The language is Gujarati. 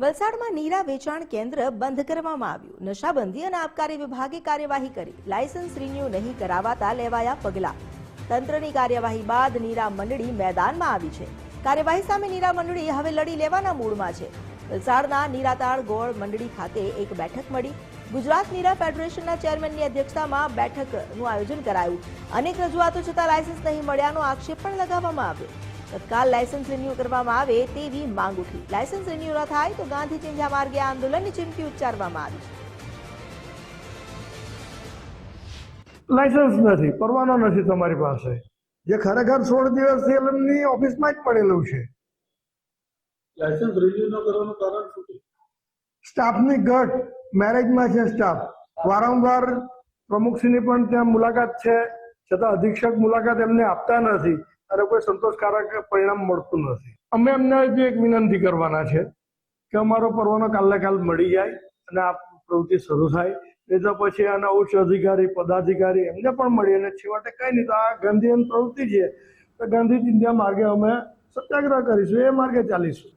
વલસાડમાં નીરા વેચાણ કેન્દ્ર બંધ કરવામાં આવ્યું. નશાબંધી અને આબકારી વિભાગે કાર્યવાહી કરી. લાયસન્સ રિન્યુ નહીં કરાવાતા લેવાયા પગલાં. તંત્રની કાર્યવાહી બાદ નીરા મંડળી મેદાનમાં આવી છે. કાર્યવાહી સામે નીરા મંડળી હવે લડી લેવાના મૂડમાં છે. વલસાડના નીરાતાળ ગોળ મંડળી ખાતે એક બેઠક મળી. ગુજરાત નીરા ફેડરેશનના ચેરમેનની અધ્યક્ષતામાં બેઠકનું આયોજન કરાયું. અનેક રજૂઆતો છતાં લાયસન્સ નહીં મળ્યાનો આક્ષેપ પણ લગાવવામાં આવ્યો. તત્કાલ લાયસન્સ રિન્યુ કરવામાં આવે તેવી માંગ ઉઠી. લાયસન્સ રિન્યુ ન થાય તો ગાંધી ચિંધ્યા માર્ગે આંદોલનની ચીમકી ઉચ્ચારવામાં આવી લાયસન્સ નથી પરવાનો નથી તમારી પાસે. જે ખરેખર સોળ દિવસ એમની ઓફિસમાં જ પડેલું છે. લાયસન્સ રિન્યુ ન કરવાનું કારણ શું છે? સ્ટાફની ઘટ મેરેજમાં છે સ્ટાફ. વારંવાર પ્રમુખશ્રીની પણ ત્યાં મુલાકાત છે છતાં અધિક્ષક મુલાકાત એમને આપતા નથી. અને કોઈ સંતોષકારક પરિણામ મળતું નથી. અમે એમને જે એક વિનંતી કરવાના છે કે અમારો પરવાનો કાલે કાલ મળી જાય અને આ પ્રવૃત્તિ શરૂ થાય. નહીં તો પછી આના ઉચ્ચ અધિકારી, પદાધિકારી એમને પણ મળી અને છેવટે કઈ નહીં, તો આ ગાંધીયન પ્રવૃત્તિ છે. તો ગાંધી ચિંધ્યા માર્ગે અમે સત્યાગ્રહ કરીશું, એ માર્ગે ચાલીશું.